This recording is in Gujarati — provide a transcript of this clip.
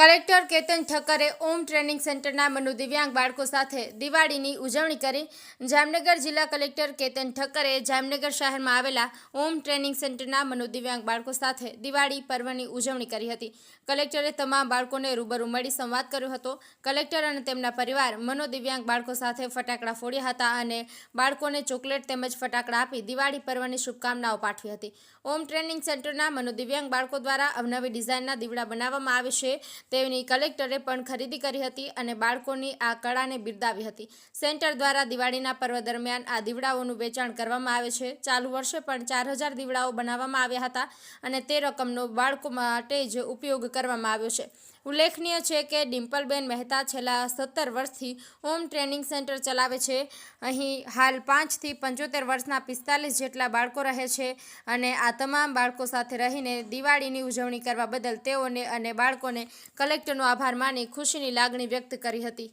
કલેક્ટર કેતન ઠક્કરે ઓમ ટ્રેનિંગ સેન્ટરના મનુ દિવ્યાંગ બાળકો સાથે દિવાળીની ઉજવણી કરી. જામનગર જિલ્લા કલેક્ટર કેતન ઠક્કરે જામનગર શહેરમાં આવેલા ઓમ ટ્રેનિંગ સેન્ટરના મનુ દિવ્યાંગ બાળકો સાથે દિવાળી પર્વની ઉજવણી કરી હતી. કલેક્ટરે તમામ બાળકોને રૂબરૂ મળી સંવાદ કર્યો હતો. કલેક્ટર અને તેમના પરિવાર મનો દિવ્યાંગ બાળકો સાથે ફટાકડા ફોડ્યા હતા અને બાળકોને ચોકલેટ તેમજ ફટાકડા આપી દિવાળી પર્વની શુભકામનાઓ પાઠવી હતી. ઓમ ટ્રેનિંગ સેન્ટરના મનો દિવ્યાંગ બાળકો દ્વારા અવનવી ડિઝાઇનના દીવડા બનાવવામાં આવે છે. તેની કલેક્ટરે પણ ખરીદી કરી હતી અને બાળકોની આ કળાને બિરદાવી હતી. સેન્ટર દ્વારા દિવાળીના પર્વ દરમિયાન આ દીવડાઓનું વેચાણ કરવામાં આવે છે. ચાલુ વર્ષે પણ ચાર હજાર દીવડાઓ બનાવવામાં આવ્યા હતા અને તે રકમનો બાળકો માટે જ ઉપયોગ કરવામાં આવ્યો છે. ઉલ્લેખનીય છે કે ડિમ્પલબેન મહેતા છેલ્લા સત્તર વર્ષથી હોમ ટ્રેનિંગ સેન્ટર ચલાવે છે. અહીં હાલ પાંચથી પંચોતેર વર્ષના પિસ્તાલીસ જેટલા બાળકો રહે છે અને આ તમામ બાળકો સાથે રહીને દિવાળીની ઉજવણી કરવા બદલ તેઓને અને બાળકોને કલેક્ટરનો આભાર માની ખુશીની લાગણી વ્યક્ત કરી હતી.